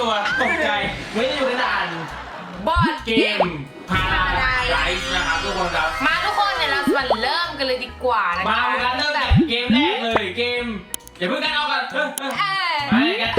ตัวตกใจไม่ได้อยู่ในด่านบอดเกมพาราไดซ์นะครับทุกคนครับ มาทุกคนเนี่ยเรามาเริ่มกันเลยดีกว่านะคะมากันเริ่มจากเกมแรกเลยเกมอย่าเพิ่งกันเอากันเออเออเอ้ยมาเลยกัน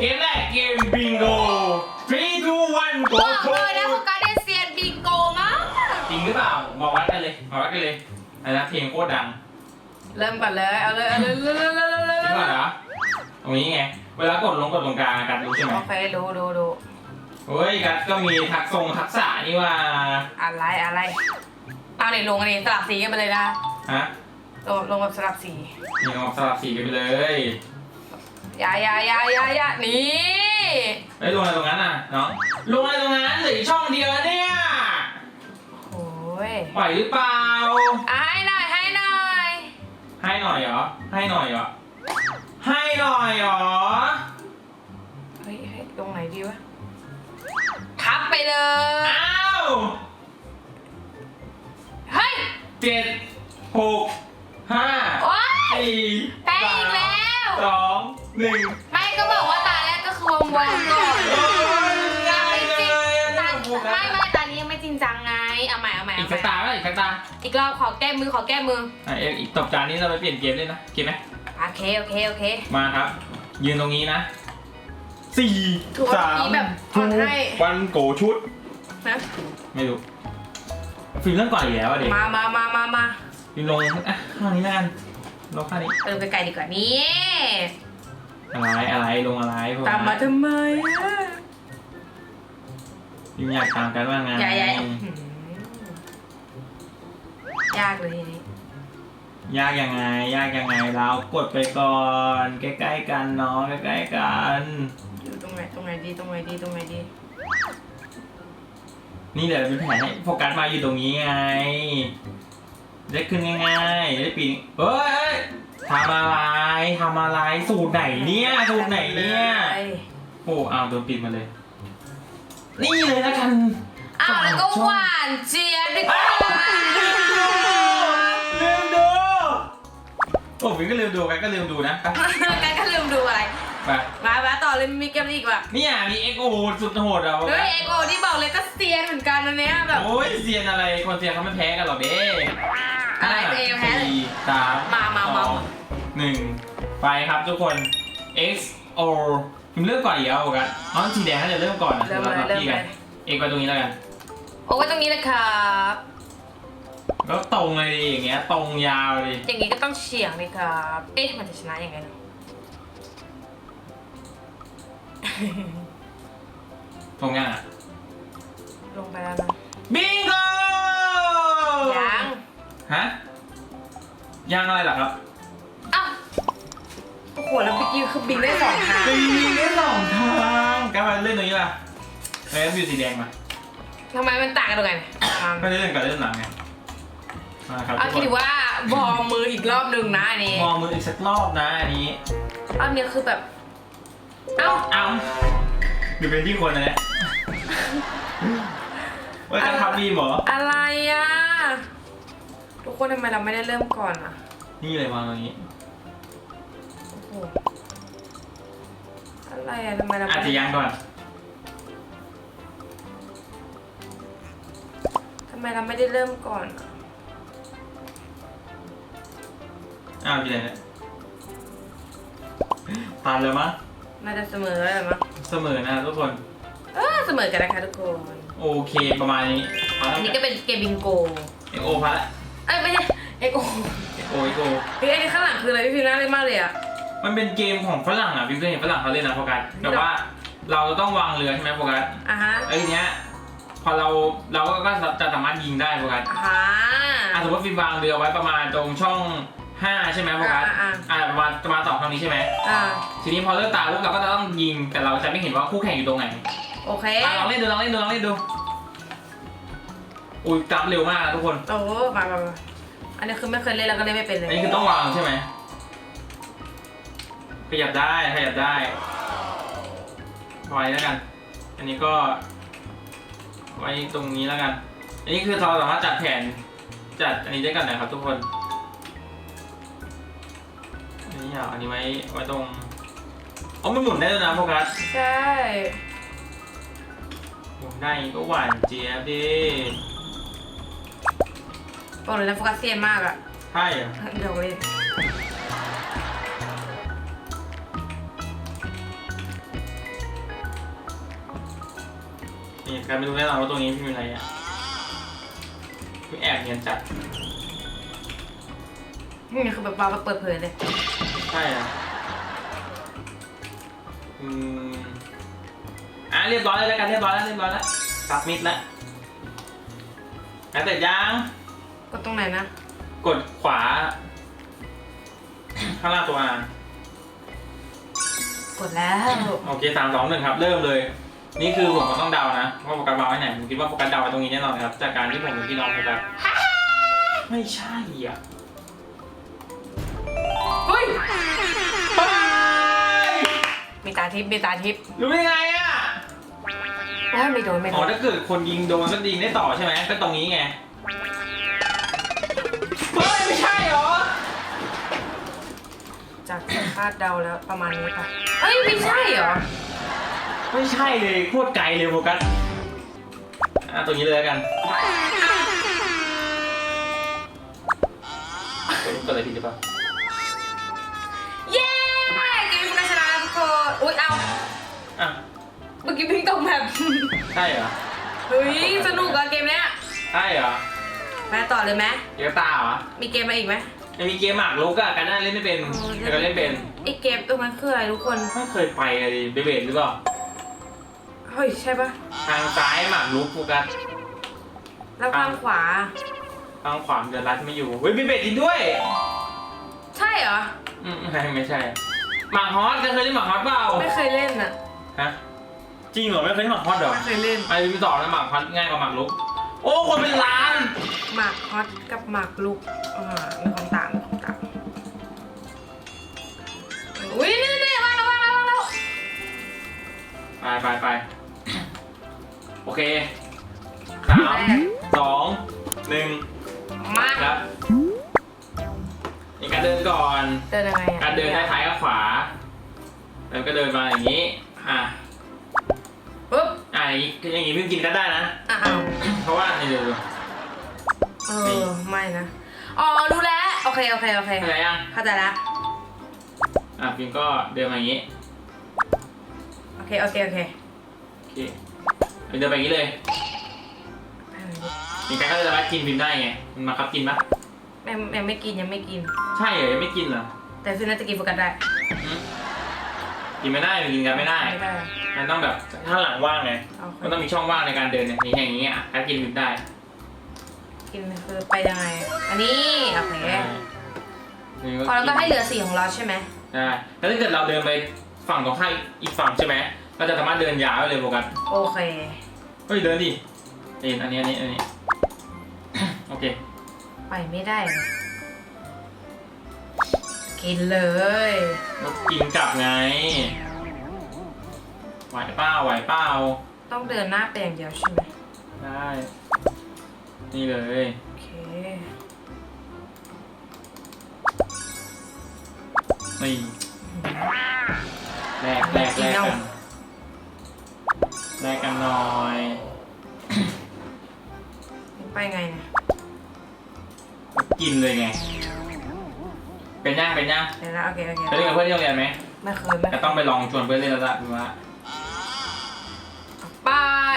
เกมแรกเกมบิงโก3 2 1 go บอกเลยนะโฟกัสได้เซียนบิงโกมากจริงหรือเปล่ามาวัดกันเลยมาวัดกันเลยอะไรนะเพลงโคตรดังเริ่มก่อนเลยเอาเลยเอาเลยเร็วเร็วเร็วเร็วเร็วจริงเปล่าเหรอตรงนี้ไง เวลากดลงกดตรงกลางกันรู้ใช่ไหมโอเคดูดูดูเฮ้ยกัดก็มีทักษงทักษะนี่ว่าอะไรอะไรเอาเนี่ยลงอันนี้สลับสีกันไปเลยนะฮะลงลงแบบสลับสีนี่ออกสลับสีกันไปเลยอยาอยาอยาอยาอยานี่เฮ้ยลงอะไรตรงนั้นน่ะน้องลงอะไรตรงนั้นเหลืออีกช่องเดียวเนี่ยโอ้ยไหวหรือเปล่าอะให้หน่อยให้หน่อยให้หน่อยเหรอให้หน่อยเหรอ ให้หน่อยเหรอ เฮ้ยเฮ้ยตรงไหนดีวะ ทับไปเลย อ้าว เฮ้ย เจ็ดหกห้าโอ๊ย สี่แพ้อีกแล้ว สองหนึ่งไม่ก็บอกว่าตาแรกก็คือวงวงก่อนโอ้ยง่ายเลยอันตานี้ผมไม่ไม่ตานี้ยังไม่จริงจังไง เอาใหม่เอาใหม่อีเอากใหสัม่กตาไหมอีกสักตาอีกรอบขอแก้มือขอแก้มือ อะเอ็กอีกตบจานนี้เราไปเปลี่ยนเกมเลยนะเกมไหม โอเคโอเคโอเค มาครับ ยืนตรงนี้นะสี่ถูกว่าสามเมื่อกี้แบบถอนให้ วันโกชุด นะไม่รู้ ฟิล์มเรื่องก่อนอีกแล้วอะเด็กมามามามามาฟิล์มลงอะข้างนี้แล้วกันลงข้างนี้เออไปไกลดีกว่านี่อะไรอะไรลงอะไรพวกตามมาทำไมอะฟิล์มอยากตามกันว่าไงอย่าอย่าอื้อหือยากเลยทีนี้ ยากยังไง ยากยังไงเรากดไปก่อน ใกล้ๆกันเนาะใกล้ๆกันอยู่ตรงไหนตรงไหนดีตรงไหนดีตรงไหนดี นี่เดี๋ยวเป็นแผนให้โฟกัสมาอยู่ตรงนี้ไงได้ขึ้นง่ายๆได้ปีนเฮ้ยทำอะไรทำอะไรสูตรไหนเนี่ยสูตรไหนเนี่ยโอ้อ้าวโดนปิดมาเลย นี่เลยแล้วกันอ้าวแล้วก็หวานเจี๊ยบดีกอ้าว่า โอ้ฟิงก็ลืมดูกันก็ลืมดูนะไปกันก็ลืมดูอะไร ไปมามาต่อเลยมีเกมนี้อีกว่ะเนี่ยมีเอ็กโอสุดโหดเราเฮ้ยเอ็กโอที่บอกเลยก็เซียนเหมือนกันอันเนี้ยแบบโอ้ยเซียนอะไรคนเซียนเขาไม่แพ้กันหรอกเด้อะไรตัวเองแพ้เลยสี่สามมามามาสองหนึ่งไปครับทุกคน X O พิมพ์เริ่มก่อนอีกแล้วกันอ๋อสีแดงน่าจะเริ่มก่อนนะเริ่มเลยเริ่มพี่เลกัยนเอกไปตรงนี้แล้วกันโอ้ไว้ตรงนี้เลยครับ ก็ตรงเลยดิอย่างเงี้ย ตรงยาวเลยอย่างงี้ก็ต้องเฉียงเลยครับ เอ๊ะมันจะชนะยังไงเนาะ ตรงยังอะลงไปแล้วนะ บิงโกยัง ฮะยังอะไรเหรอครับอ้าวโอ้โหแล้วเมื่อกี้คือบินได้สองทางบิงได้สองทางกล้ามาเล่นตรงนี้ป่ะเอ้ยอยู่สีแดงมาทำไมมันต่างกันตรงไหนอะไม่ได้เล่นกับเล่นหลังไง มาครับเอาทุกคิดคนว่าวอร์มมืออีกรอบหนึ่งนะอันนี้มองมืออีกสักรอบนะอันนี้ รอบนี้คือแบบ เอ้า เอาดูเป็นที่คนนะเนี่ยว่าจะทำดีเหรอ อะไรอะ ทุกคนทำไมเราไม่ได้เริ่มก่อนอะ นี่เลยวางตรงนี้ โอ้โห อะไรอะทำไมเราอาจไม่จะยังก่อน ทำไมเราไม่ได้เริ่มก่อนอะ อ้าวอยู่ไหนเนี่ยผ่านแล้วมั้งน่าจะเสมอแล้วแหละมั้งเสมอนะทุกคน เออเสมอกันนะคะทุกคน โอเคประมาณนี้มาอัแล้วนนี้ก็เป็นเกมบิงโก เอ็กโอพาละเอ้ยไม่ใช่เอ็กโอเอ็กโอเอ็กโอเฮ้ยอันนี้ข้างหลังคืออะไรพี่ฟิวน่าเล่นมากเลยอะมันเป็นเกมของฝรั่งอะพี่เคยเห็นฝรั่งเขาเล่นนะโฟกัสแบบว่าเราจะต้องวางเรือใช่ไหมโฟกัสอะฮะไอ้ทีเนี้ยพอเราเราก็ก็จะสามารถยิงได้โฟกัสอะฮะ อะสมมติฟิล์มวางเรือไว้ประมาณตรงช่อง ห้าใช่ไหมโฟกัสอะอะอ่าประมาณประมาณสองทางนี้ใช่ไหมอ่าทีนี้พอเริ่มตาปุ๊บเราก็จะต้องยิงแต่เราจะไม่เห็นว่าคู่แข่งอยู่ตรงไหนโอเคอะลองเล่นดูลองเล่นดูลองเล่นดูอุ้ยกราฟเร็วมากนะทุกคนโอ้มามามาอันนี้คือไม่เคยเล่นแล้วก็เล่นไม่เป็นเลอันยนี้คือต้องวางใช่ไหมขยับได้ขยับได้ไว้แล้วกัน อันนี้ก็ ไว้ตรงนี้แล้วกัน อันนี้คือเราสามารถจัดแผนจัดอันนี้ได้กันนะครับทุกคน อันนี้อยากอันนี้ไว้ไว้ตรงอ๋อมันหมุนได้ด้วยนะโฟกัสใช่โอ้ได้ก็หวานเจี๊ยบดิบอกเลยนะโฟกัสเซียนมากอะใช่เหรอเดี๋ยวเล่นนี่การไปดูแน่นอนว่าตรงนี้พี่มีอะไรอะพี่แอบเนียนจัดนี่คือแบบวางเปิดเผยเลย ใช่อะอืมอะเรียบร้อยแล้วกันเรียบร้อยแล้วเรียบร้อยแล้วสับมิดแล้วแล้วแต่ยังกดตรงไหนนะกดขวา ข้างล่างตัวอากดแล้วโอเคสามสองหนึ่งครับ เริ่มเลย นี่คือผมก็ต้องเดานะว่าโฟกัสวางไว้ไหนผมคิดว่าโฟกัสเดาไว้ตรงนี้แน่นอนครับ จากการที่ผมกับพี่น้องโฟกัสไม่ใช่อะ ตาทิพย์มีตาทิพย์รู้ได้ไงอะแล้วไม่โดนไม่โดอ๋อนถ้าเกิดคนยิงโดนก็ยิงได้ต่อใช่ไหมก็ตรงนี้ไงเฮ้ยไม่ใช่เหรอจากคาดเดาแล้วประมาณนี้ค่ะเอ้ยไม่ใช่เหรอไม่ใช่เลยโคตรไกลเลยโฟกัสอะตัวนี้เลยแล้วกันตัวนี้เกิดอะไรผิดหรือเปล่า มื่อกี้พิงตกแบบใช่เหรอ เฮ้ยสนุกอะเกมเนี้ยใช่เหรอไปต่อเลยไหมเกียร์ตาเหรอมีเกมมาอีกไหมยังมีเกมหมากรุกอะกันน่าเล่นไม่เป็นแต่ก็เล่นเป็นไอีกเกมเออมันคืออะไรทุกคนไม่เคยไปเลยเบเบดหรือเปล่าเฮ้ยใช่ปะทางซ้ายหมากรุกโฟกัสแล้วข้างขวาทางขวาเดือดรัดไม่อยู่เฮ้ยเบเบดจริงด้วย ใช่เหรออืมไม่ไม่ใช่หมากฮอตเคยเล่นหมากฮอตเปล่าไม่เคยเล่นอะฮะ จริงเหรอไม่เคยเล่นหมากฮอตเหรอไม่เคยเล่นไอ้พี่ต่อนะหมากฮอตง่ายกว่าหมากรุก โอ้คนเป็นล้านหมากฮอตกับหมากลูกอ่ามีความต่างมีความต่างอุ้ยนี่นี่วางแล้ววางแล้ววางแล้วไปไปไปโอเคสามสองหนึ่งมาครับนี่การเดินก่อน เดินยังไงอะการเดินท้ายๆกับขวา แล้วก็เดินมาอย่างนี้ อะ ปุ๊บอะอย่างนี้อย่างนี้เพิ่งกินก็ได้นะ อ้าวเพราะว่านี่เดี๋ยวเออไม่นะ อ๋อรู้แล้ว โอเคโอเคโอเคเข้าใจยังเข้าใจแล้วอะพิมก็เดินมาอย่างนี้โอเคโอเคโอเคโอเคเดินไปอย่างนี้เลยมีการก็จะมากินพิมได้ไงมันมาครับกินปะยังยังไม่กินยังไม่กิน ใช่เหรอยังไม่กินเหรอแต่ฟินน่าจะกินโฟกัสได้ กินไม่ได้มันกินกันไม่ได้ ไม่ได้มันต้องแบบถ้าหลังว่างไงโอเคมันต้องมีช่องว่างในการเดินเนี่ยอย่างอย่างนี้อะการกินพิมได้กินคือไปยังไง อันนี้โอเคนี่พอเราก็ให้เหลือสีของเราใช่ไหมได้แล้วถ้าเกิดเราเดินไปฝั่งตรงข้ามอีกฝั่งใช่ไหมเราจะสามารถเดินยาวได้เลยโฟกัสโอเค เฮ้ยเดินดิเอ็นอันนี้อันนี้อันนี้ โอเค ไปไม่ได้เลย กินเลยแล้วกินกลับไง ไหวเปล่าไหวเปล่าต้องเดินหน้าไปอย่างเดียวใช่ไหมได้ นี่เลย โอเค นี่แลกแลกแลกกันแลกกันหน่อยไปไงเนี่ย กินเลยไง เป็นย่างเป็นย่างเดี๋ยวนะโอเคโอเคไปเล่นกับเพื่อนที่โรงเรียนไหมไม่เคยไม่เคจะยต้องไปลองชวนเพื่อนเล่นแล้วล่ะดูว่าไป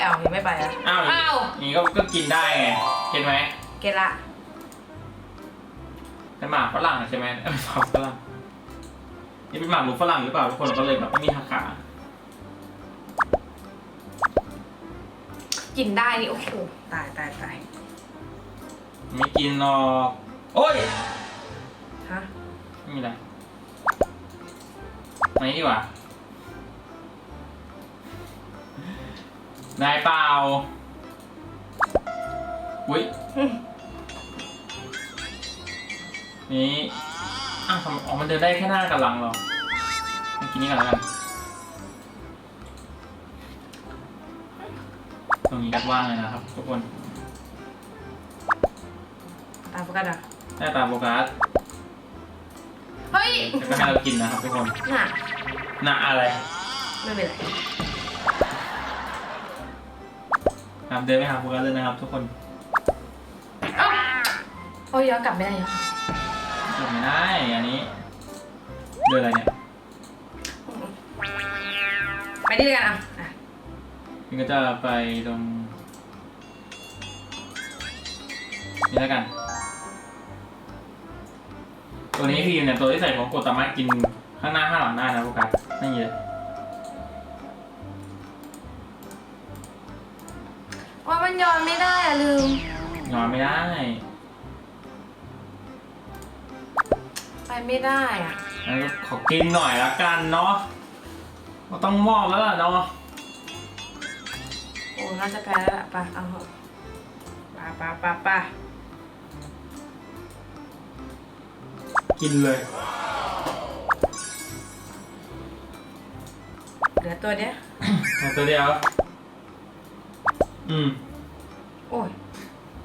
เอ้ายังไม่ไปอะอ้าวอ้าวอย่างนี้ก็ก็กินได้ไงเห็นไหมเกตละ เป็นหมากฝรั่งใช่ไหมเอ้ยเป็นหมากฝรั่งนี่เป็นหมากหมูฝรั่งหรือเปล่าทุกคนก็เลยแบบไม่มีขาขากินได้นี่โอ้โหตายตายตายไม่กินหรอกโอ้ยฮะไม่มีอะไรมานี่ดีกว่านายเปล่า อุ้ย นี่อ้าวทำอ๋อมันเดินได้แค่หน้ากับหลังเหรอมากินนี่กันแล้วกัน ตรงนี้กัดว่างเลยนะครับ ทุกคน ตามโฟกัสอะ หน้าตาโฟกัส เฮ้ยแล้วก็ให้เรากินนะครับทุกคนน่ะหน้าอะไรไม่เป็นไรครับเดินไปหาโฟกัสเลยนะครับ ทุกคนเอ้าโอ้ยย้อนกลับไม่ได้เหรอจบไม่ได้อันนี้เดินอะไรเนี่ยไปนี่เลยกันอะอะมันก็จะไปตรงนี่แล้วกัน ตัวนี้พีมเนี่ยตัวที่ใส่ของกดสามารถกินข้างหน้าข้างหลังได้นะโฟกัสนี่เลยว่ามันย้อนไม่ได้อะลืม นอนไม่ได้ ไปไม่ได้อะงั้นก็ขอกินหน่อยละกันเนาะก็ต้องมอบแล้วล่ะเนาะโอ้น่าจะแพ้แล้วล่ะไปเอาเถอะไปไปไปไป กินเลย เหลือตัวเนี้ย เอาตัวเดียว อืม โอ้ย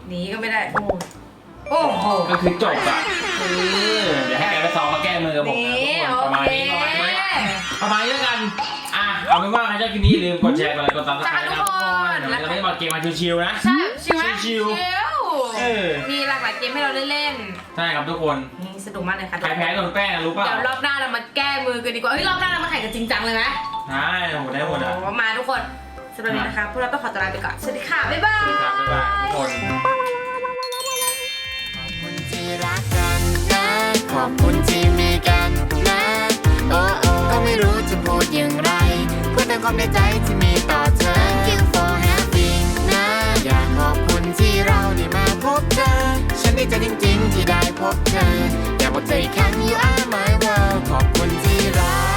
หนีก็ไม่ได้ โอ้ยโอ้โห ก็คือจบอะเออเดี๋ยวให้แกไปซ้อมมาแก้มือกับผมนี่นะทุกโอคนประมาณเคนี้ประมาณนี้ประมาณนี้แล้วกัน อะ เอาเป็นว่าใครชอบคลิปนี้อย่าลืมกดแชร์กดไลค์กดซับสไครต์นะครับทุกคนเดี๋ยวเราจะได้มาเกมมาชิวๆนะ ใช่ ชิวไหมชิวเออมีหลากหลายเกมให้เราได้เล่นใช่ครับทุกคนนี่สนุกมากเลยค่ะใครแพ้โดนแป้งอะรู้เปล่าเดี๋ยวรอบหน้าเรามาแก้มือกันดีกว่าเฮ้ยรอบหน้าเรามาแข่งกันจริงจังเลยไหมใช่โอ้โหได้หมดอะ โอ้มาทุกคนสำหรับวันนี้นะคะพวกเราต้องขอตัวลาไปก่อนสวัสดีค่ะบ๊ายบาสยวัสดีครับบ๊ายบายทุกคนคนที่รักกันนะ ขอบคุณที่มีกันนะ โอ้โอ้ก็ไม่รู้จะพูดอย่างไร พูดแต่ความในใจที่มีีใจจริงๆ ที่ได้พบเธออยากบอกใจแข็กครั้ง you are my world ขอบคุณที่รัก